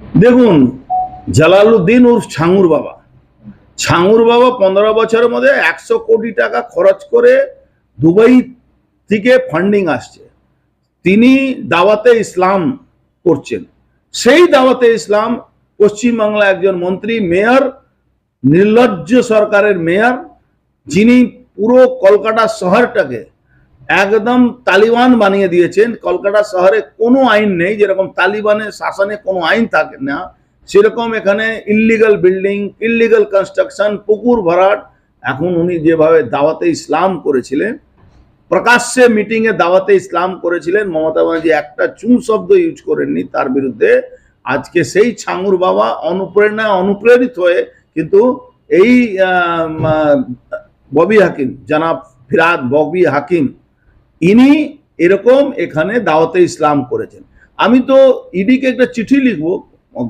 দেখুন, জালালউদ্দিন উর্ফ ছাঙ্গুর বাবা। ছাঙ্গুর বাবা পনেরো বছরের মধ্যে একশো কোটি টাকা খরচ করে দুবাই থেকে ফান্ডিং আসছে। তিনি দাওয়াতে ইসলাম করছেন। সেই দাওয়াতে ইসলাম পশ্চিমবাংলা একজন মন্ত্রী, মেয়র, নির্লজ্জ সরকারের মেয়র, যিনি পুরো কলকাতা শহরটাকে একদম তালিবান বানিয়ে দিয়েছেন। কলকাতা শহরে কোনো আইন নেই, যেরকম তালিবানের শাসনে কোনো আইন থাকে না। সেরকম এখানে ইল্লিগাল বিল্ডিং ইল্লিগাল কনস্ট্রাকশন পুকুর ভরাট, এখন উনি যেভাবে দাওয়াতে ইসলাম করেছিলেন, প্রকাশ্যে মিটিংয়ে দাওয়াতে ইসলাম করেছিলেন, মমতা ব্যানার্জি একটা চুন শব্দ ইউজ করেননি তার বিরুদ্ধে। আজকে সেই ছাঙ্গুর বাবা অনুপ্রেরণা, অনুপ্রেরিত হয়ে কিন্তু এই ববি হাকিম, জনাব ফিরাদ ববি হাকিম ইনি এরকম এখানে দাওয়াতে ইসলাম করেছেন। আমি তো ইডিকে একটা চিঠি লিখব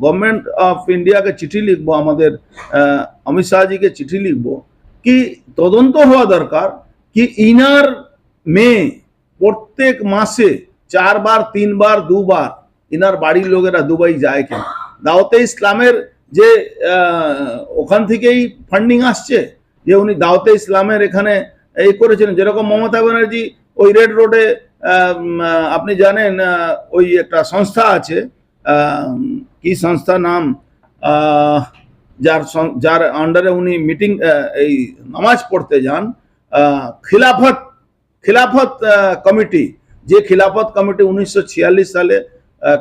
গভর্নমেন্ট অফ ইন্ডিয়াকে চিঠি লিখব, আমাদের অমিত শাহজিকে চিঠি লিখব, কি তদন্ত হওয়া দরকার? কি ইনার মেয়ে প্রত্যেক মাসে চারবার, তিনবার, দুবার ইনার বাড়ির লোকেরা দুবাই যায় কেন? দাওয়াতে ইসলামের যে ওখান থেকেই ফান্ডিং আসছে, যে উনি দাওয়াতে ইসলামের এখানে এই করেছিলেন, যেরকম মমতা ব্যানার্জি ওই রেড রোডে আপনি জানেন ওই একটা সংস্থা আছে কি সংস্থা নাম যার যার আন্ডারে উনি মিটিং এই নামাজ পড়তে যান খিলাফত খিলাফত কমিটি যে খিলাফত কমিটি উনিশশো সালে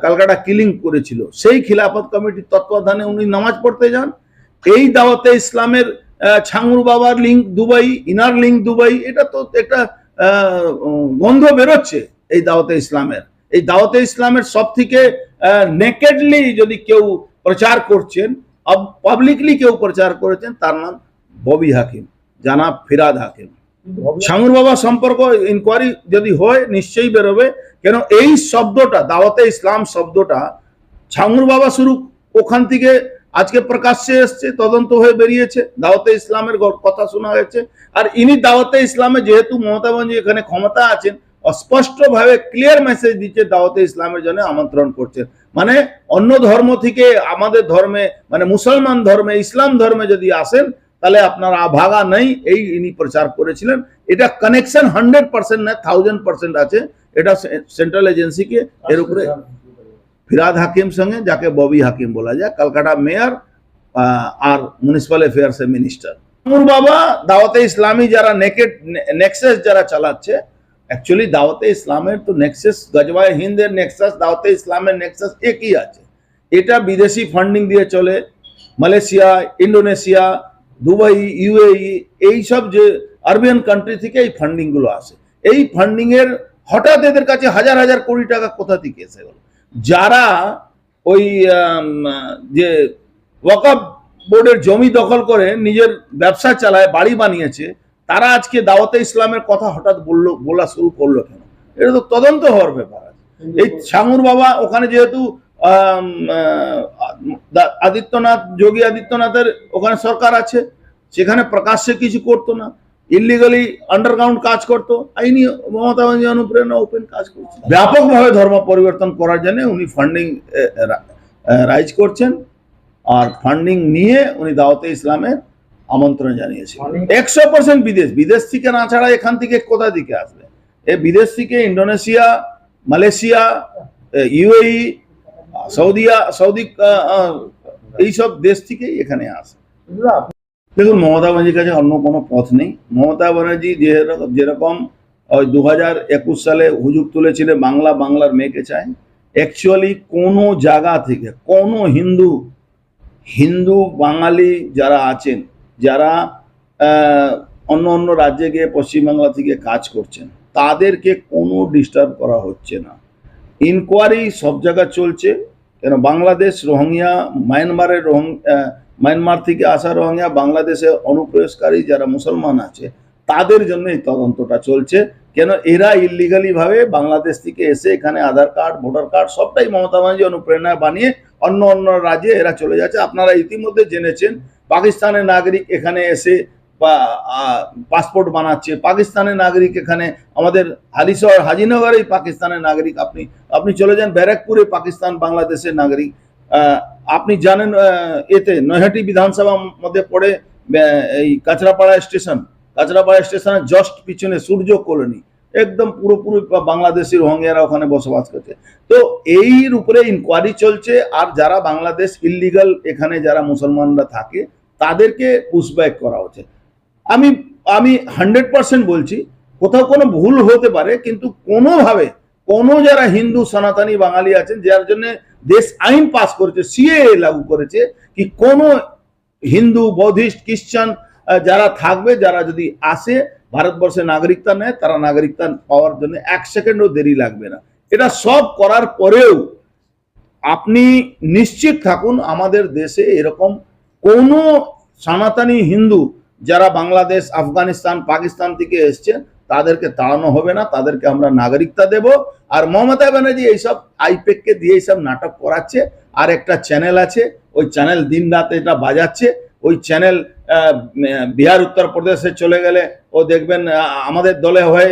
কালকাটা কিলিং করেছিল সেই খিলাফত কমিটির তত্ত্বাবধানে উনি নামাজ পড়তে যান। এই দাওয়াতে ইসলামের আহ, ছাঙ্গুর বাবার link Dubai inner link Dubai এটা তো একটা গন্ধ বেরোচ্ছে এই দাওয়াতে ইসলামের। এই দাওয়াতে ইসলামের সব থেকে নেকেডলি যদি কেউ প্রচার করছেন পাবলিকলি কেউ প্রচার করেছেন তার নাম ববি হাকিম জানাব ফিরাদ হাকিম। ছাঙ্গুর বাবা সম্পর্ক ইনকোয়ারি যদি হয় নিশ্চয়ই বেরোবে। কেন এই শব্দটা দাওয়াতে ইসলাম শব্দটা ছাঙ্গুর বাবা শুরু ওখান থেকে আজকে প্রকাশ্যে এসছে, তদন্ত হয়ে বেরিয়েছে। দাওয়াতে ইসলামের কথা শোনা হয়েছে আর ইনি দাওয়াতে ইসলামে যেহেতু মমতা ব্যানার্জি এখানে ক্ষমতা আছেন স্পষ্টভাবে ক্লিয়ার মেসেজ দিচ্ছে দাওয়াতে ইসলামের জন্য আমন্ত্রণ করছেন মানে অন্য ধর্ম থেকে আমাদের ধর্মে মানে মুসলমান ধর্মে, ইসলাম ধর্মে যদি আসেন, তাহলে আপনার আভাগা নেই, এই ইনি প্রচার করেছিলেন। এটা কানেকশন হান্ড্রেড পার্সেন্ট না থাউজেন্ড পার্সেন্ট আছে। এটা সেন্ট্রাল এজেন্সিকে এর উপরে ফিরাদ হাকিম সঙ্গে, যাকে ববি হাকিম বলা যায় কলকাতা মেয়র আর মিউনিসিপাল অ্যাফেয়ার্স এর মিনিস্টার নূর বাবা, দাওয়াতে ইসলামী যারা নেকেট, নেক্সাস যারা চালাচ্ছে অ্যাকচুয়ালি দাওয়াতে ইসলামের তো নেক্সাস, গজবায় হিন্দের নেক্সাস, দাওয়াতে ইসলামের নেক্সাস একই আছে। এটা বিদেশি ফান্ডিং দিয়ে চলে, মালয়েশিয়া ইন্ডোনেশিয়া দুবাই, ইউএই এই সব যে আরবিয়ান কান্ট্রি থেকে এই ফান্ডিংগুলো আসে। এই ফান্ডিংয়ের হঠাৎ এদের কাছে হাজার হাজার কোটি টাকা কোথা থেকে এসে গেল? যারা ওই যে ওয়াকআপ বোর্ডের জমি দখল করে নিজের ব্যবসা চালায় বাড়ি বানিয়েছে তারা আজকে দাওয়াতে ইসলামের কথা হঠাৎ বলল বলা শুরু করল কেন? এটা তো তদন্ত হওয়ার ব্যাপার আছে। এই ছাঙ্গুর বাবা ওখানে যেহেতু আদিত্যনাথ যোগী আদিত্যনাথের ওখানে সরকার আছে সেখানে প্রকাশ্যে কিছু করতো না। ইলিগালি আন্ডারগ্রাউন্ড কাজ করতো। আইনি মমতা ব্যানার্জি অনুপ্রেরণা ওপেন কাজ করছে ব্যাপকভাবে ধর্ম পরিবর্তন করার জন্য উনি ফান্ডিং রাইজ করছেন। আর ফান্ডিং নিয়ে উনি দাওয়াতে ইসলামের আমন্ত্রণ জানিয়েছেন। একশো পার্সেন্ট বিদেশ। বিদেশ থেকে না ছাড়া এখান থেকে কোথা দিকে আসবে? এ বিদেশ থেকে ইন্ডোনেশিয়া মালয়েশিয়া ইউএই সৌদিয়া সৌদি এইসব দেশ থেকেই এখানে আসে। দেখুন মমতা ব্যানার্জির কাছে অন্য কোনো পথ নেই। মমতা ব্যানার্জি যেরকম ওই দু হাজার একুশ সালে হুজুগ তুলেছিলেন বাংলা বাংলার মেয়েকে চায়। অ্যাকচুয়ালি কোনো জায়গা থেকে কোনো হিন্দু হিন্দু বাঙালি যারা আছেন যারা অন্য অন্য রাজ্যে গিয়ে পশ্চিমবাংলা থেকে কাজ করছেন তাদেরকে কোনো ডিস্টার্ব করা হচ্ছে না। ইনকোয়ারি সব জায়গায় চলছে। কেন? বাংলাদেশ রোহিঙ্গা মায়ানমারের রোহিং আহ, মায়ানমার থেকে আসা রোহিঙ্গা বাংলাদেশে অনুপ্রবেশকারী যারা মুসলমান আছে, তাদের জন্য এই তদন্তটা চলছে। কেন এরা ইলিগালি ভাবে বাংলাদেশ থেকে এসে এখানে আধার কার্ড, ভোটার কার্ড সবটাই মমতা ব্যানার্জি অনুপ্রেরণা বানিয়ে অন্য অন্য রাজ্যে এরা চলে যাচ্ছে। আপনারা ইতিমধ্যে জেনেছেন পাকিস্তানের নাগরিক এখানে এসে পাসপোর্ট বানাচ্ছে। পাকিস্তানের নাগরিক এখানে, আমাদের হালিশহর হাজিনগরেই পাকিস্তানের নাগরিক। আপনি আপনি চলে যান, ব্যারাকপুরে পাকিস্তান, বাংলাদেশের নাগরিক। আপনি জানেন এতে নৈহাটি বিধানসভা মধ্যে পড়ে এই কাঁচরাপাড়া স্টেশন। কাঁচরাপাড়া স্টেশনের জাস্ট পিছনে সূর্য কলোনি। একদম পুরোপুরি বাংলাদেশি রোহিঙ্গারা ওখানে বসবাস করছে। তো এর উপরে ইনকোয়ারি চলছে, আর যারা বাংলাদেশ ইলিগাল এখানে যারা মুসলমানরা থাকে, তাদেরকে পুশব্যাক করা হচ্ছে। আমি আমি হান্ড্রেড পার্সেন্ট বলছি, কোথাও কোনো ভুল হতে পারে, কিন্তু কোনোভাবে কোনো যারা হিন্দু, সনাতনী বাঙালি আছেন, যার জন্য দেশ আইন পাস করেছে সিএ লাগু করেছে কি কোনো হিন্দু, বৌদ্ধিস্ট, খ্রিস্টান যারা থাকবে, যারা যদি আসে ভারতবর্ষে নাগরিকতা নেয়, তারা নাগরিকতা পাওয়ার জন্য এক সেকেন্ডও দেরি লাগবে না। এটা সব করার পরেও আপনি নিশ্চিত থাকুন, আমাদের দেশে এরকম কোনো সনাতনী হিন্দু যারা বাংলাদেশ, আফগানিস্তান, পাকিস্তান থেকে এসছে তাদেরকে তাড়ানো হবে না, তাদেরকে আমরা নাগরিকতা দেব। আর মমতা ব্যানার্জি এইসব আইপেককে দিয়ে এইসব নাটক করাচ্ছে। আর একটা চ্যানেল আছে, ওই চ্যানেল দিন রাত এটা বাজাচ্ছে। ওই চ্যানেল বিহার উত্তরপ্রদেশে চলে গেলে ও দেখবেন আমাদের দলে হয়ে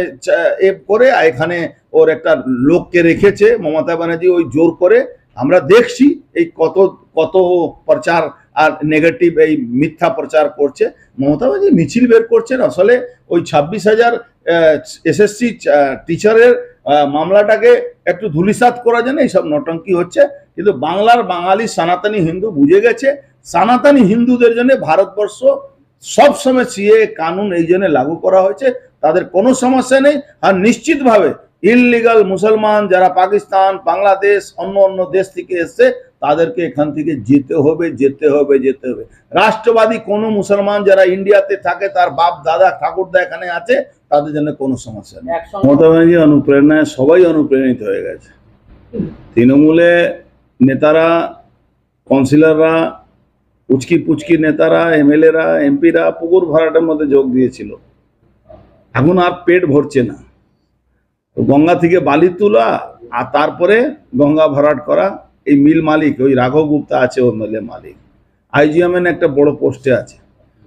এ করে এখানে ওর একটা লোককে রেখেছে মমতা ব্যানার্জি, ওই জোর করে। আমরা দেখছি এই কত কত প্রচার আর নেগেটিভ এই মিথ্যা প্রচার করছে। মমতা ব্যানার্জি মিছিল বের করছেন, আসলে ওই ছাব্বিশ হাজার এসএসসি টিচারের মামলাটাকে একটু ধুলিসাৎ করার জন্য এইসব নটঙ্কি হচ্ছে। কিন্তু বাংলার বাঙালি সনাতনী হিন্দু বুঝে গেছে, সনাতনী হিন্দুদের জন্য ভারতবর্ষ সবসময় সিএ কানুন এই জন্য লাগু করা হয়েছে। তাদের কোনো সমস্যা নেই। আর নিশ্চিতভাবে ইললিগাল মুসলমান যারা পাকিস্তান, বাংলাদেশ, অন্য অন্য দেশ থেকে এসছে তাদেরকে এখান থেকে যেতে হবে যেতে হবে যেতে হবে। রাষ্ট্রবাদী কোনো মুসলমান যারা ইন্ডিয়াতে থাকে তার বাপ দাদা ঠাকুরদা এখানে আছে তাদের জন্য কোনো সমস্যা নেই। মমতা ব্যানার্জি অনুপ্রেরণায় সবাই অনুপ্রাণিত হয়ে গেছে। তৃণমূলে নেতারা কাউন্সিলররা পুচকি পুচকি নেতারা এমএলএরা এমপিরা পুকুর ভরাটের মধ্যে যোগ দিয়েছিল। এখন আর পেট ভরছে না। গঙ্গা থেকে বালি তোলা আর তারপরে গঙ্গা ভরাট করা এই মিল মালিক, ওই রাঘব গুপ্তা আছে ওই মিলের মালিক। আইজিএমএন একটা বড় পোস্টে আছে।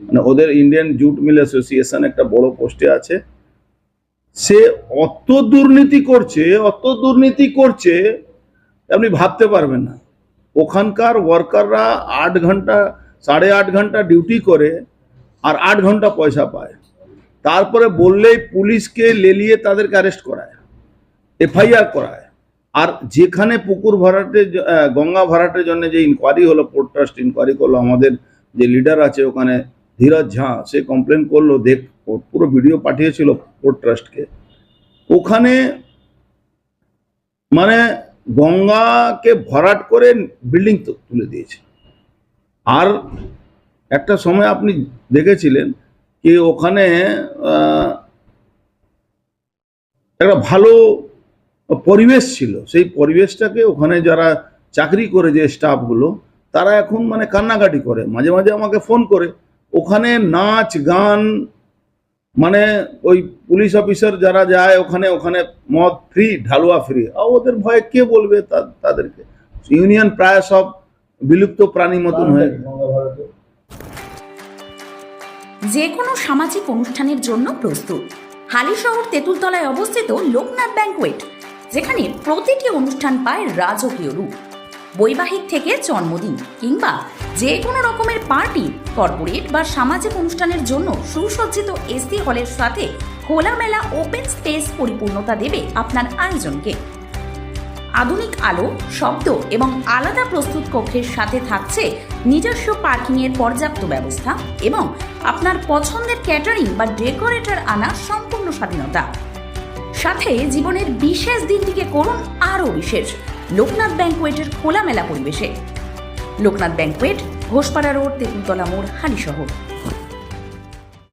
মানে ওদের ইন্ডিয়ান জুট মিল অ্যাসোসিয়েশন একটা বড় পোস্টে আছে। সে অত দুর্নীতি করছে, অত দুর্নীতি করছে, আপনি ভাবতে পারবেন না। ওখানকার ওয়ার্কাররা আট ঘণ্টা, সাড়ে আট ঘণ্টা ডিউটি করে আর আট ঘণ্টা পয়সা পায়। তারপরে বললেই পুলিশকে লেলিয়ে তাদেরকে অ্যারেস্ট করায়। এফআইআর করায়। আর যেখানে পুকুর ভরাটের গঙ্গা ভরাটের জন্য যে ইনকোয়ারি হলো পোর্ট ট্রাস্ট ইনকোয়ারি করল, আমাদের যে লিডার আছে ওখানে ধীরজ ঝা, সে কমপ্লেন করল, দেখ পুরো ভিডিও পাঠিয়েছিল পোর্ট ট্রাস্টকে ওখানে মানে গঙ্গাকে ভরাট করে বিল্ডিং তুলে দিয়েছে। আর একটা সময় আপনি দেখেছিলেন কি ওখানে একটা ভালো পরিবেশ ছিল। সেই পরিবেশটাকে ওখানে যারা চাকরি করে যে স্টাফগুলো, তারা এখন মানে কান্নাকাটি করে। মাঝে মাঝে আমাকে ফোন করে, ওখানে নাচ, গান মানে ওই পুলিশ অফিসার যারা যায় ওখানে ওখানে মদ ফ্রি ঢালুয়া ফ্রি ওদের ভয়ে কে বলবে তাদেরকে? ইউনিয়ন প্রায় সব বিলুপ্ত প্রাণী মতন হয়ে যে কোনো সামাজিক অনুষ্ঠানের জন্য প্রস্তুত। হালিশহর তেঁতুলতলায় অবস্থিত লোকনাথ ব্যাংকোয়েট। যেখানে প্রতিটি অনুষ্ঠান পায় রাজকীয় রূপ। বৈবাহিক থেকে জন্মদিন কিংবা যে কোনো রকমের পার্টি, কর্পোরেট বা সামাজিক অনুষ্ঠানের জন্য সুসজ্জিত এসি হলের সাথে খোলামেলা ওপেন স্পেস পরিপূর্ণতা দেবে আপনার আয়োজনকে। আধুনিক আলো, শব্দ এবং আলাদা প্রস্তুত কক্ষের সাথে থাকছে নিজস্ব পার্কিংয়ের পর্যাপ্ত ব্যবস্থা এবং আপনার পছন্দের ক্যাটারিং বা ডেকোরেটর আনা সম্পূর্ণ স্বাধীনতা। সাথে জীবনের বিশেষ দিনটিকে করুন আরও বিশেষ। লোকনাথ ব্যাংকুয়েটের খোলামেলা পরিবেশে। লোকনাথ ব্যাংকুয়েট ঘোষপাড়া রোড, তেঁতুলতলা মোড় হালিশহর